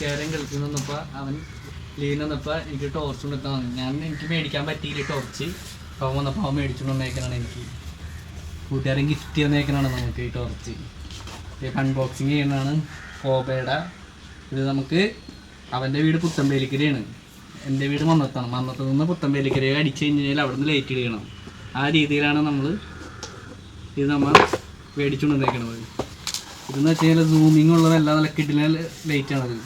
കൂട്ടുകാരൻ കളിക്കുന്ന വന്നപ്പോ അവൻ ലീൻ വന്നപ്പോ എനിക്ക് ടോർച്ച് കൊണ്ടെത്താൻ ഞാൻ എനിക്ക് മേടിക്കാൻ പറ്റിയില്ല ടോർച്ച് അവൻ വന്നപ്പോൾ അവൻ മേടിച്ചു വന്നേക്കണാണ് എനിക്ക്. കൂട്ടുകാരൻ ഗിഫ്റ്റ് തന്നേക്കണാണ് നമുക്ക് ഈ ടോർച്ച് അൺബോക്സിങ് ചെയ്യുന്നതാണ് കോബയുടെ. ഇത് നമുക്ക് അവന്റെ വീട് പുത്തമ്പേലിക്കരയാണ്. എന്റെ വീട് മന്നത്താണ്. മന്നത്ത് നിന്ന് പുത്തമ്പേലിക്കര അടിച്ചു കഴിഞ്ഞാൽ അവിടെ നിന്ന് ലൈറ്റ് ഇടണം. ആ രീതിയിലാണ് നമ്മൾ ഇത് നമ്മൾ മേടിച്ചുകൊണ്ട് വന്നേക്കണത്. ഇതെന്ന് വെച്ച് കഴിഞ്ഞാൽ സൂമിങ് ഉള്ളതല്ല നല്ല കിഡിലെ ലൈറ്റാണത്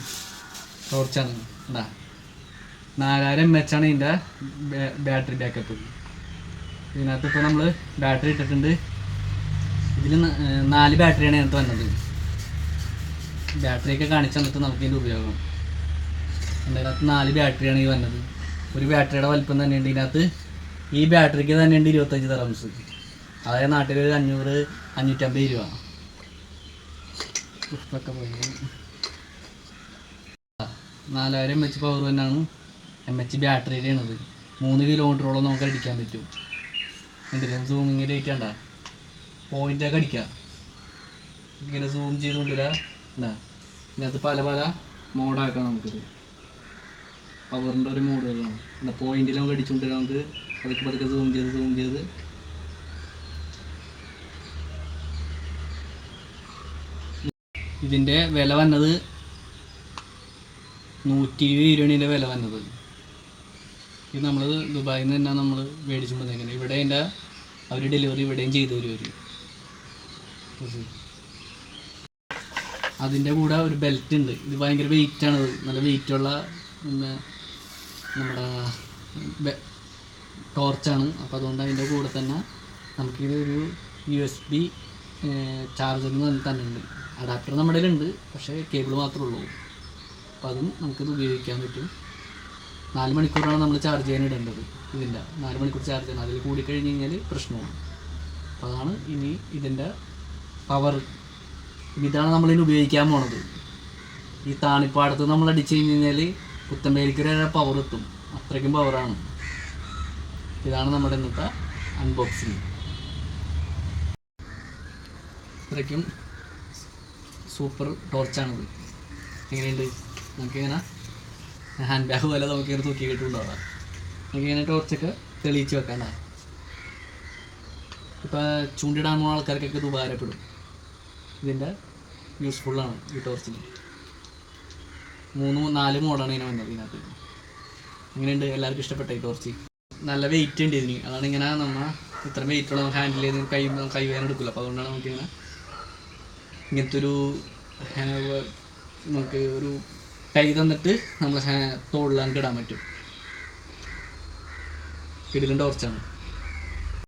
ടോർച്ചാണ്. ഉണ്ടാ നാലായിരം എം എച്ച് ആണ് ഇതിന്റെ ബാറ്ററി ബാക്കപ്പ് ഇതിനകത്ത് ഇപ്പോൾ നമ്മൾ ബാറ്ററി ഇട്ടിട്ടുണ്ട്. ഇതിൽ നാല് ബാറ്ററിയാണ് ഇതിനകത്ത് വന്നത്. ബാറ്ററിയൊക്കെ കാണിച്ചു തന്നിട്ട് നമുക്ക് ഇതിന്റെ ഉപയോഗം. ഇതിനകത്ത് നാല് ബാറ്ററിയാണ് ഈ വന്നത്. ഒരു ബാറ്ററിയുടെ വലിപ്പം തന്നെയുണ്ട് ഇതിനകത്ത്. ഈ ബാറ്ററിക്ക് തന്നെയുണ്ട് ഇരുപത്തഞ്ച് തെറംസ്. അതായത് നാട്ടിൽ ഒരു അഞ്ഞൂറ് അഞ്ഞൂറ്റമ്പത് രൂപ. ഉപ്പൊക്കെ പോയി. നാലായിരം എം എച്ച് പവർ തന്നെയാണ് എം എച്ച് ബാറ്ററിയുടെ ആണത്. മൂന്ന് കിലോമീറ്ററോളം നമുക്ക് അടിക്കാൻ പറ്റും. എന്തെങ്കിലും സൂമിങ് ലൈറ്റ് കണ്ട പോയിന്റൊക്കെ അടിക്കാം. ഇങ്ങനെ സൂം ചെയ്തുകൊണ്ടില്ല എന്താ ഇതിനകത്ത് പല പല മോഡാക്കാം നമുക്കിത്. പവറിന്റെ ഒരു മോഡുകളാണ് എന്താ നമുക്ക് അടിച്ചുകൊണ്ട് നമുക്ക്. പതുക്കെ പതുക്കെ സൂം ചെയ്ത് സൂം ചെയ്ത്. ഇതിന്റെ വില വന്നത് നൂറ്റി ഇരുപത് രൂപയുടെ വില വന്നത്. ഇത് നമ്മൾ ദുബായിൽ നിന്ന് തന്നെ നമ്മൾ മേടിച്ചു വന്നേക്കുന്നത് ഇവിടെ എന്റെ അവർ ഡെലിവറി ഇവിടെയും ചെയ്തു തരും അവർ അതിന്റെ കൂടെ ഒരു ബെൽറ്റ് ഉണ്ട്. ഇത് ഭയങ്കര വെയിറ്റ് ആണ്. നല്ല വെയിറ്റുള്ള പിന്നെ നമ്മുടെ ടോർച്ചാണ് അപ്പോൾ അതുകൊണ്ട് അതിന്റെ കൂടെ തന്നെ നമുക്കിത് ഒരു യു എസ് ബി തന്നെ ഉണ്ട്. അഡാപ്റ്റർ നമ്മുടെ ഉണ്ട് പക്ഷേ കേബിൾ മാത്രമേ ഉള്ളൂ. അപ്പോൾ അതും നമുക്കിത് ഉപയോഗിക്കാൻ പറ്റും. നാല് മണിക്കൂറാണ് നമ്മൾ ചാർജ് ചെയ്യാൻ ഇടേണ്ടത് ഇതിന്റെ നാല് മണിക്കൂർ ചാർജ് ചെയ്യണം. അതിൽ കൂടി കഴിഞ്ഞ് കഴിഞ്ഞാൽ പ്രശ്നമാണ് അപ്പോൾ അതാണ് ഇനി ഇതിന്റെ പവർ ഇതാണ് നമ്മളിനി ഉപയോഗിക്കാൻ പോണത്. ഈ താണിപ്പാടത്ത് നമ്മൾ അടിച്ചു കഴിഞ്ഞ് കഴിഞ്ഞാൽ പുത്തമ്പേലിക്കര പവർ എത്തും. അത്രയ്ക്കും പവറാണ് ഇതാണ് നമ്മുടെ ഇന്നത്തെ അൺബോക്സിങ് അത്രയ്ക്കും സൂപ്പർ ടോർച്ചാണിത് എങ്ങനെയുണ്ട്? നമുക്കിങ്ങനെ ഹാൻഡ് ബാഗ് പോലെ നമുക്കിങ്ങനെ തൂക്കി കിട്ടുന്നുണ്ടാവാം നമുക്കിങ്ങനെ ടോർച്ചൊക്കെ തെളിയിച്ച് വെക്കാനാണ് ഇപ്പോൾ ചൂണ്ടിടാൻ പോകുന്ന ആൾക്കാർക്കൊക്കെ ഇത് ഉപകാരപ്പെടും. ഇതിന്റെ യൂസ്ഫുള്ളാണ് ഈ ടോർച്ചിന് മൂന്ന് നാല് മോഡാണ് ഇങ്ങനെ വന്നത് ഇതിനകത്ത്. ഇങ്ങനെയുണ്ട് എല്ലാവർക്കും ഇഷ്ടപ്പെട്ട ഈ ടോർച്ച് നല്ല വെയിറ്റ് ഉണ്ട് ഇതിന്. അതാണ് ഇങ്ങനെ നമ്മൾ ഇത്ര വെയിറ്റ് ഉള്ള ഹാൻഡിൽ ചെയ്ത് കൈ കൈ വേദന എടുക്കില്ല അപ്പോൾ അതുകൊണ്ടാണ് നമുക്കിങ്ങനെ ഇങ്ങനത്തെ ഒരു നമുക്ക് ഒരു കൈ തന്നിട്ട് നമ്മൾ തോളിൽ ഇടാൻ പറ്റും. കിടിലും ടോർച്ചാണ്